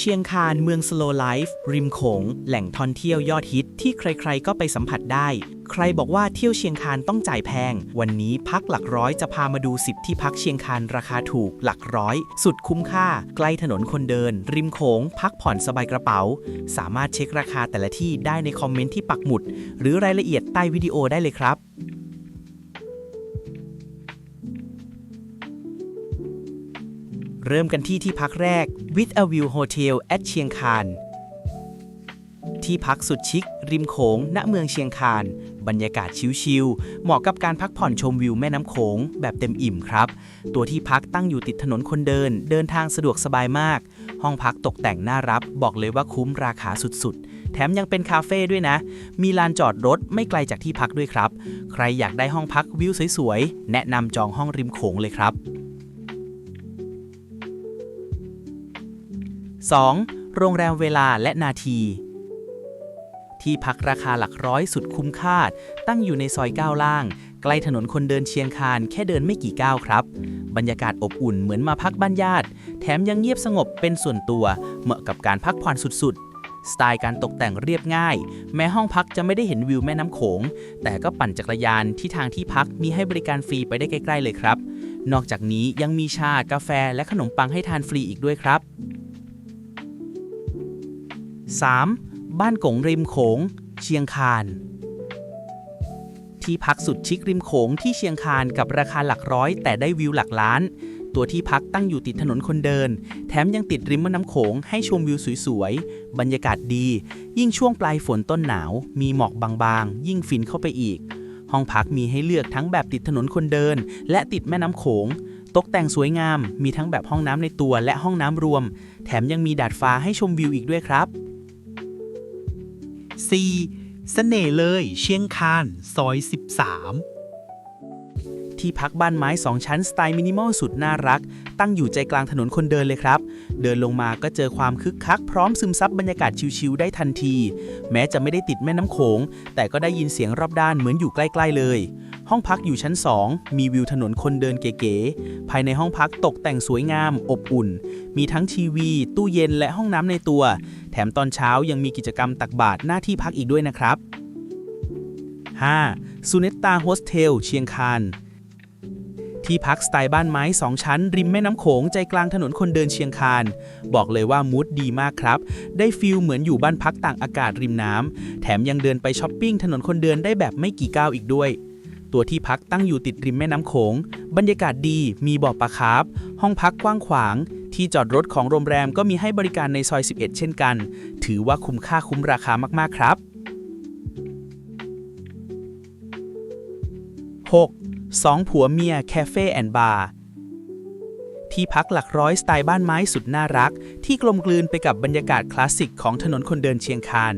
เชียงคานเมืองสโลไลฟ์ริมโขง แหล่งท่องเที่ยวยอดฮิตที่ใครๆก็ไปสัมผัสได้ ใครบอกว่าเที่ยวเชียงคานต้องจ่ายแพง วันนี้พักหลักร้อยจะพามาดู 10 ที่พักเชียงคานราคาถูกหลักร้อย สุดคุ้มค่า ใกล้ถนนคนเดิน ริมโขง พักผ่อนสบายกระเป๋า สามารถเช็คราคาแต่ละที่ได้ในคอมเมนต์ที่ปักหมุด หรือรายละเอียดใต้วิดีโอได้เลยครับ เริ่มกันที่ที่พักแรก With a View Hotel at เชียงคานที่พักสุดชิค ริมโขง ณ เมืองเชียงคาน บรรยากาศชิลๆ เหมาะกับการพักผ่อนชมวิวแม่น้ำโขง แบบเต็มอิ่มครับ ตัวที่พักตั้งอยู่ติดถนนคนเดิน เดินทางสะดวกสบายมาก ห้องพักตกแต่งน่ารับ บอกเลยว่าคุ้มราคาสุดๆ แถมยังเป็นคาเฟ่ด้วยนะ มีลานจอดรถไม่ไกลจากที่พักด้วยครับ ใครอยากได้ห้องพักวิวสวยๆ แนะนำจองห้องริมโขงเลยครับ 2. โรงแรมเวลาและนาที ที่พักราคาหลักร้อยสุดคุ้มค่า ตั้งอยู่ในซอยก้าวล่าง ใกล้ถนนคนเดินเชียงคานแค่เดินไม่กี่ก้าวครับ บรรยากาศอบอุ่นเหมือนมาพักบ้านญาติ แถมยังเงียบสงบเป็นส่วนตัว เหมาะกับการพักผ่อนสุดๆ สไตล์การตกแต่งเรียบง่าย แม้ห้องพักจะไม่ได้เห็นวิวแม่น้ำโขง แต่ก็ปั่นจักรยานที่ทางที่พักมีให้บริการฟรีไปได้ใกล้ ๆ เลยครับ นอกจากนี้ยังมีชากาแฟและขนมปังให้ทานฟรีอีกด้วยครับ 3. บ้านกงริมโขง เชียงคาน ที่พักสุดชิคริมโขงที่เชียงคานกับราคาหลักร้อย แต่ได้วิวหลักล้าน ตัวที่พักตั้งอยู่ติดถนนคนเดิน แถมยังติดริมแม่น้ำโขงให้ชมวิวสวยๆ บรรยากาศดี ยิ่งช่วงปลายฝนต้นหนาว มีหมอกบางๆ ยิ่งฟินเข้าไปอีก ห้องพักมีให้เลือกทั้งแบบติดถนนคนเดิน และติดแม่น้ำโขงตกแต่งสวยงาม มีทั้งแบบห้องน้ำในตัวและห้องน้ำรวม แถมยังมีดาดฟ้าให้ชมวิวอีกด้วยครับ 4. เสน่ห์เลยเชียงคานซอย 13 ที่พักบ้านไม้2ชั้นสไตล์มินิมอลสุดน่ารัก ตั้งอยู่ใจกลางถนนคนเดินเลยครับ เดินลงมาก็เจอความคึกคักพร้อมซึมซับบรรยากาศชิลๆได้ทันที แม้จะไม่ได้ติดแม่น้ำโขง แต่ก็ได้ยินเสียงรอบด้านเหมือนอยู่ใกล้ ๆ เลย ห้องพักอยู่ชั้น 2 มีวิวถนนคนเดินเก๋ๆ ภายในห้องพักตกแต่งสวยงาม อบอุ่น มีทั้งทีวี ตู้เย็นและห้องน้ำในตัว แถมตอนเช้ายังมีกิจกรรมตักบาตรหน้าที่พักอีกด้วยนะครับ 5. ซูเนตตาโฮสเทลเชียงคานที่พักสไตล์บ้านไม้ 2 ชั้น ริมแม่น้ำโขงใจกลางถนนคนเดินเชียงคาน บอกเลยว่ามูดดีมากครับ ได้ฟิลเหมือนอยู่บ้านพักต่างอากาศริมน้ำแถมยังเดินไปช้อปปิ้งถนนคนเดินได้แบบไม่กี่ก้าวอีกด้วย ตัวที่พักตั้งอยู่ติดริมแม่น้ำโขง บรรยากาศดี มีบ่อปลาคาร์ฟห้องพักกว้างขวาง ที่จอดรถของโรงแรมก็มีให้บริการในซอย 11 เช่นกัน ถือว่าคุ้มค่าคุ้มราคามาก ๆ ครับ 6. สองผัวเมียแคเฟ่แอนด์บาร์ที่พักหลักร้อยสไตล์บ้านไม้สุดน่ารัก ที่กลมกลืนไปกับบรรยากาศคลาสสิกของถนนคนเดินเชียงคาน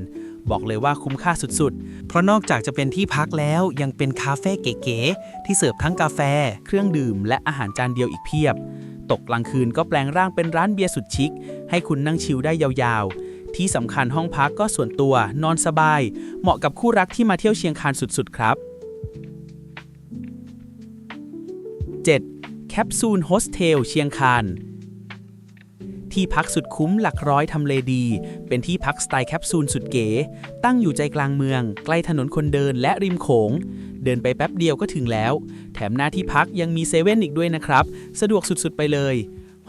บอกเลยว่าคุ้มค่าสุดๆ เพราะนอกจากจะเป็นที่พักแล้วยังเป็นคาเฟ่เก๋ๆ ที่เสิร์ฟทั้งกาแฟ เครื่องดื่ม และอาหารจานเดียวอีกเพียบ ตกกลางคืนก็แปลงร่างเป็นร้านเบียร์สุดชิค ให้คุณนั่งชิลได้ยาวๆ ที่สำคัญห้องพักก็ส่วนตัวนอนสบาย เหมาะกับคู่รักที่มาเที่ยวเชียงคานสุดๆ ครับ 7. แคปซูลโฮสเทลเชียงคาน ที่พักสุดคุ้มหลักร้อยทำเลดี เป็นที่พักสไตล์แคปซูลสุดเก๋ ตั้งอยู่ใจกลางเมือง ใกล้ถนนคนเดินและริมโขง เดินไปแป๊บเดียวก็ถึงแล้ว แถมหน้าที่พักยังมีเซเว่นอีกด้วยนะครับ สะดวกสุดๆไปเลย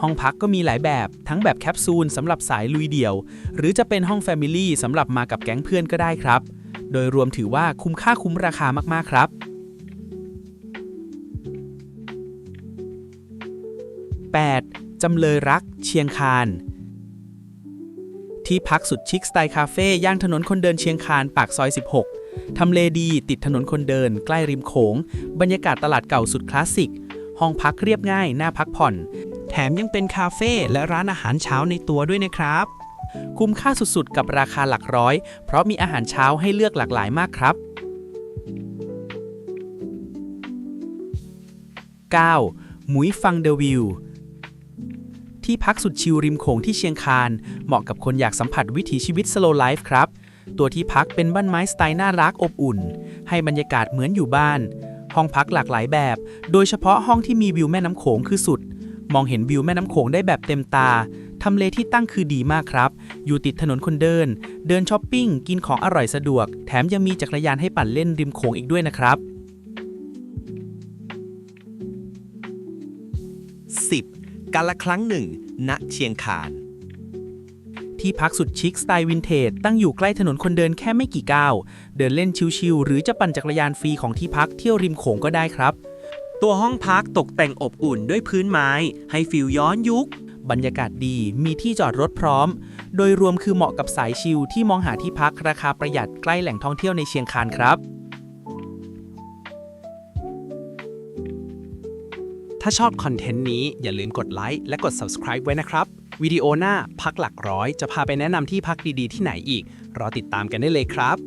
ห้องพักก็มีหลายแบบ ทั้งแบบแคปซูลสำหรับสายลุยเดี่ยว หรือจะเป็นห้องแฟมิลี่สำหรับมากับแก๊งเพื่อนก็ได้ครับ โดยรวมถือว่าคุ้มค่าคุ้มราคามากๆครับ 8. จำเลยรัก เชียงคาน ที่พักสุดชิคสไตล์คาเฟ่ย่านถนนคนเดินเชียงคานปากซอย 16 ทำเลดีติดถนนคนเดิน ใกล้ริมโขง บรรยากาศตลาดเก่าสุดคลาสสิก ห้องพักเรียบง่าย น่าพักผ่อน แถมยังเป็นคาเฟ่และร้านอาหารเช้าในตัวด้วยนะครับ คุ้มค่าสุดๆ กับราคาหลักร้อย เพราะมีอาหารเช้าให้เลือกหลากหลายมากครับ 9. หมุยฟังเดอะวิว ที่พักสุดชิลริมโขงที่เชียงคาน เหมาะกับคนอยากสัมผัสวิถีชีวิต slow life ครับ ตัวที่พักเป็นบ้านไม้สไตล์น่ารักอบอุ่น ให้บรรยากาศเหมือนอยู่บ้าน ห้องพักหลากหลายแบบ โดยเฉพาะห้องที่มีวิวแม่น้ำโขงคือสุด มองเห็นวิวแม่น้ำโขงได้แบบเต็มตาทำเลที่ตั้งคือดีมากครับ อยู่ติดถนนคนเดิน เดินช้อปปิ้ง กินของอร่อยสะดวก แถมยังมีจักรยานให้ปั่นเล่นริมโขงอีกด้วยนะครับ 10. การละครั้งหนึ่ง ณ เชียงคาน ที่พักสุดชิคสไตล์วินเทจตั้งอยู่ใกล้ถนนคนเดินแค่ไม่กี่ก้าว เดินเล่นชิลๆหรือจะปั่นจักรยานฟรีของที่พักเที่ยวริมโขงก็ได้ครับ ตัวห้องพักตกแต่งอบอุ่นด้วยพื้นไม้ ให้ฟิลย้อนยุค บรรยากาศดีมีที่จอดรถพร้อม โดยรวมคือเหมาะกับสายชิลที่มองหาที่พักราคาประหยัดใกล้แหล่งท่องเที่ยวในเชียงคานครับ ถ้าชอบคอนเทนต์นี้อย่าลืมกดไลค์และกด subscribe ไว้นะครับ วิดีโอหน้าพักหลักร้อย จะพาไปแนะนำที่พักดีๆที่ไหนอีก รอติดตามกันได้เลยครับ